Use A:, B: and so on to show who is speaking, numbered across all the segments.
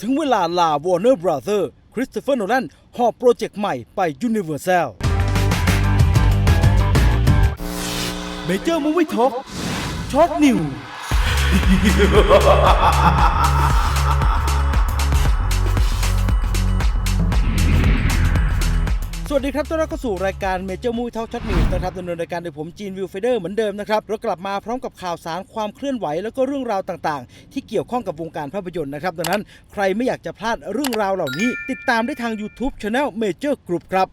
A: ถึงเวลาลา Warner Brother คริสโตเฟอร์โนแลนหอบโปรเจกต์ใหม่ไป Universal Major Movie Talk ช็อกนิว วัสดีครับต้อนรับเข้าสู่รายการ Major Movie Talk Shot News นะครับดำเนินรายการโดยผมจีนวิวเฟเดอร์เหมือนเดิมนะครับเรากลับมาพร้อมกับข่าวสารความเคลื่อนไหว แล้วก็เรื่องราวต่างๆ ที่เกี่ยวข้องกับวงการภาพยนตร์นะครับดังนั้นใครไม่อยากจะพลาดเรื่องราวเหล่านี้ ติดตามได้ทาง YouTube Channel Major Group ครับ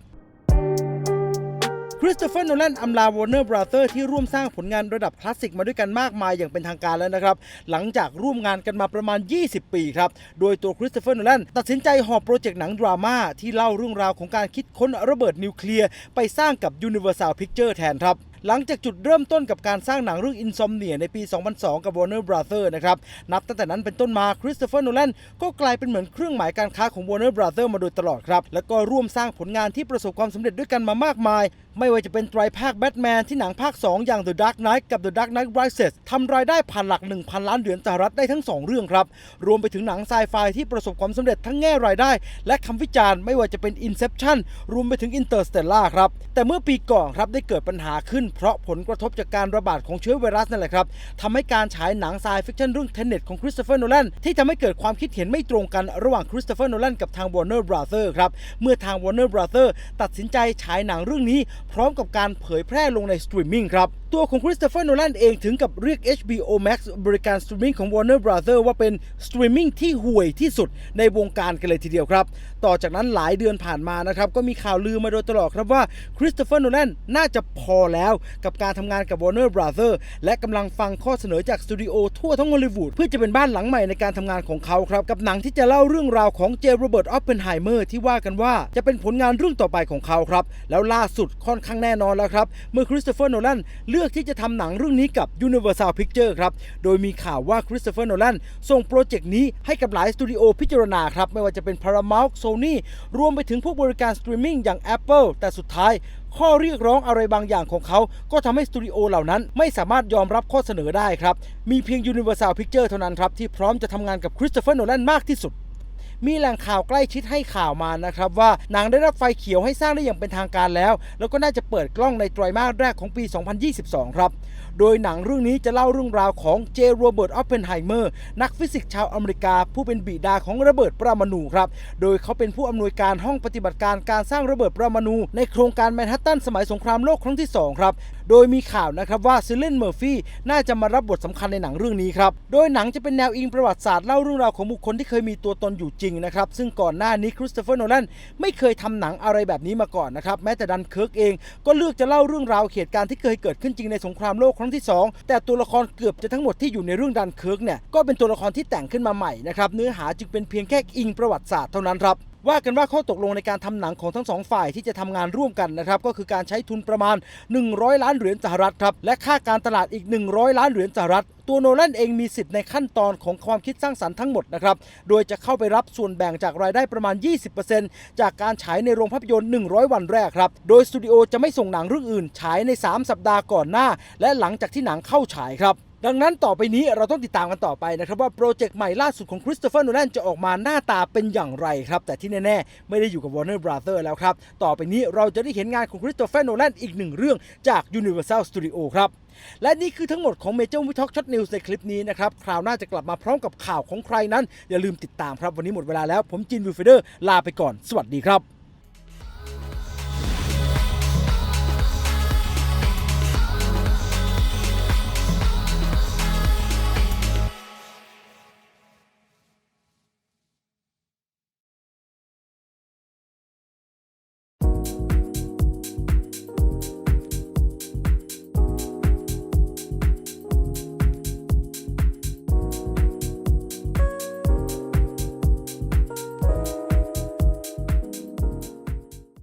A: คริสโตเฟอร์โนแลนอำลาวอร์เนอร์บราเ h อร์ที่ร่วมสร้างผลงานระดับคลาสสิกมาด้วยกันมากมายอย่างเป็นทางการแล้วนะครับ หลังจากร่วมงานกันมาประมาณ 20 ปีครับ โดยตัวคริสโตเฟอร์โนแลนตัดสินใจหอบโปรเจกต์หนังดราม่าที่เล่าเรื่องราวของการคิดค้นระเบิดนิวเคลียร์ไปสร้างกับ Universal Picture แทนครับ หลังจากจุดเริ่มต้นกับการสร้างหนังเรื่อง Insomnia ในปี 2002 กับ Warner Brother นะครับ นับตั้งแต่นั้นเป็นต้นมาคริสโตเฟอร์โนแลนก็กลายเป็นเหมือนเครื่องหมายการค้าของ Warner Brother มาโดยตลอดครับ แล้วก็ร่วมสร้างผลงานที่ประสบความสำเร็จด้วยกันมามากมาย ไม่ว่าจะเป็นไตรภาคแบทแมนที่หนังภาค 2 อย่าง The Dark Knight กับ The Dark Knight Rises ทำรายได้ผ่านหลัก 1,000 ล้านเหรียญสหรัฐได้ทั้ง 2 เรื่องครับ รวมไปถึงหนังไซไฟที่ประสบความสำเร็จทั้งแง่รายได้ และคำวิจารณ์ไม่ว่าจะเป็น Inception รวมไปถึง Interstellar ครับแต่เมื่อปีก่อนครับได้เกิดปัญหาขึ้นเพราะผลกระทบจากการระบาดของเชื้อไวรัสนั่นแหละครับทำให้การฉายหนังไซฟิคชันเรื่องเทนเน็ตของคริสโตเฟอร์โนแลนที่ทำให้เกิดความคิดเห็นไม่ตรงกันระหว่างคริสโตเฟอร์โนแลนกับทาง Warner Brother ครับ เมื่อทาง Warner Brother ตัดสินใจฉายหนังเรื่องนี้ พร้อมกับการเผยแพร่ลงในสตรีมมิ่งครับ ตัวของคริสโตเฟอร์โนแลนเองถึงกับเรียก HBO Max บริการสตรีมมิ่งของ Warner Brother ว่าเป็นสตรีมมิ่งที่ห่วยที่สุดในวงการกันเลยทีเดียวครับ ต่อจากนั้นหลายเดือนผ่านมานะครับ ก็มีข่าวลือมาโดยตลอดครับว่าคริสโตเฟอร์โนแลนน่าจะพอแล้วกับการทำงานกับ Warner Brother และกำลังฟังข้อเสนอจากสตูดิโอทั่วทั้งฮอลลีวูดเพื่อจะเป็นบ้านหลังใหม่ในการทำงานของเขาครับ กับหนังที่จะเล่าเรื่องราวของเจโรเบิร์ตออฟเพนไฮเมอร์ที่ว่ากันว่าจะเป็นผลงานเรื่องต่อไปของเขาครับแล้วล่าสุดค่อนข้างแน่นอนแล้วครับเมื่อคริสโตเฟอร์โนแลนเลือกือกที่จะทำหนังเรื่องนี้กับ Universal Picture ครับ โดยมีข่าวว่าคริสโตเฟอร์โนแลนส่งโปรเจกต์นี้ให้กับหลายสตูดิโอพิจารณาครับ ไม่ว่าจะเป็น Paramount Sony รวมไปถึงพวกบริการสตรีมมิ่งอย่าง Apple แต่สุดท้ายข้อเรียกร้องอะไรบางอย่างของเขา ก็ทำให้สตูดิโอเหล่านั้นไม่สามารถยอมรับข้อเสนอได้ครับ มีเพียง Universal Picture เท่านั้นครับ ที่พร้อมจะทำงานกับคริสโตเฟอร์โนแลนมากที่สุด มีแหล่งข่าวใกล้ชิดให้ข่าวมานะครับว่าหนังได้รับไฟเขียวให้สร้างได้อย่างเป็นทางการแล้ว แล้วก็น่าจะเปิดกล้องในไตรมาสแรกของปี 2022 ครับ โดยหนังเรื่องนี้จะเล่าเรื่องราวของเจโรเบิร์ตออฟเพนไฮเมอร์นักฟิสิกส์ชาวอเมริกา ผู้เป็นบิดาของระเบิดปรมาณูครับ โดยเขาเป็นผู้อำนวยการห้องปฏิบัติการการสร้างระเบิดปรมาณูในโครงการแมนฮัตตันสมัยสงครามโลกครั้งที่2ครับโดยมีข่าวนะครับว่าซิลเลนเมอร์ฟี่น่าจะมารับบทสำคัญในหนังเรื่องนี้ครับ โดยหนังจะเป็นแนวอิงประวัติศาสตร์เล่าเรื่องราวของบุคคลที่เคยมีตัวตนอยู่จริงนะครับ ซึ่งก่อนหน้านี้คริสโตเฟอร์โนแลนไม่เคยทำหนังอะไรแบบนี้มาก่อนนะครับ แม้แต่ดันเคิร์กเองก็เลือกจะเล่าเรื่องราวเหตุการณ์ที่เคยเกิดขึ้นจริงในสงครามโลกครั้งที่ 2 แต่ตัวละครเกือบจะทั้งหมดที่อยู่ในเรื่องดันเคิร์กเนี่ยก็เป็นตัวละครที่แต่งขึ้นมาใหม่นะครับเนื้อหาจึงเป็นเพียงแค่อิงประวัติศาสตร์เท่านั้นครับ ว่ากันว่าข้อตกลงในการทำหนังของทั้งสองฝ่ายที่จะทำงานร่วมกันนะครับก็คือการใช้ทุนประมาณ 100 ล้านเหรียญสหรัฐครับและค่าการตลาดอีก 100 ล้านเหรียญสหรัฐตัวโนแลนเองมีสิทธิ์ในขั้นตอนของความคิดสร้างสรรค์ทั้งหมดนะครับ โดยจะเข้าไปรับส่วนแบ่งจากรายได้ประมาณ 20%จากการฉายในโรงภาพยนตร์ 100 วันแรกครับ โดยสตูดิโอจะไม่ส่งหนังเรื่องอื่น ฉายใน 3 สัปดาห์ก่อนหน้า และหลังจากที่หนังเข้าฉายครับ ดังนั้นต่อไปนี้เราต้องติดตามกันต่อไปนะครับว่าโปรเจกต์ใหม่ล่าสุดของคริสโตเฟอร์โนแลนจะออกมาหน้าตาเป็นอย่างไรครับ แต่ที่แน่ ๆ ไม่ได้อยู่กับ Warner Brother แล้วครับ ต่อไปนี้เราจะได้เห็นงานของคริสโตเฟอร์โนแลนอีกหนึ่งเรื่องจาก Universal Studio ครับและนี่คือทั้งหมดของ Major Movie Talk Shot News ในคลิปนี้นะครับ คราวหน้าจะกลับมาพร้อมกับข่าวของใครนั้น อย่าลืมติดตามครับ วันนี้หมดเวลาแล้ว ผมจินวิลเฟเดอร์ลาไปก่อน สวัสดีครับ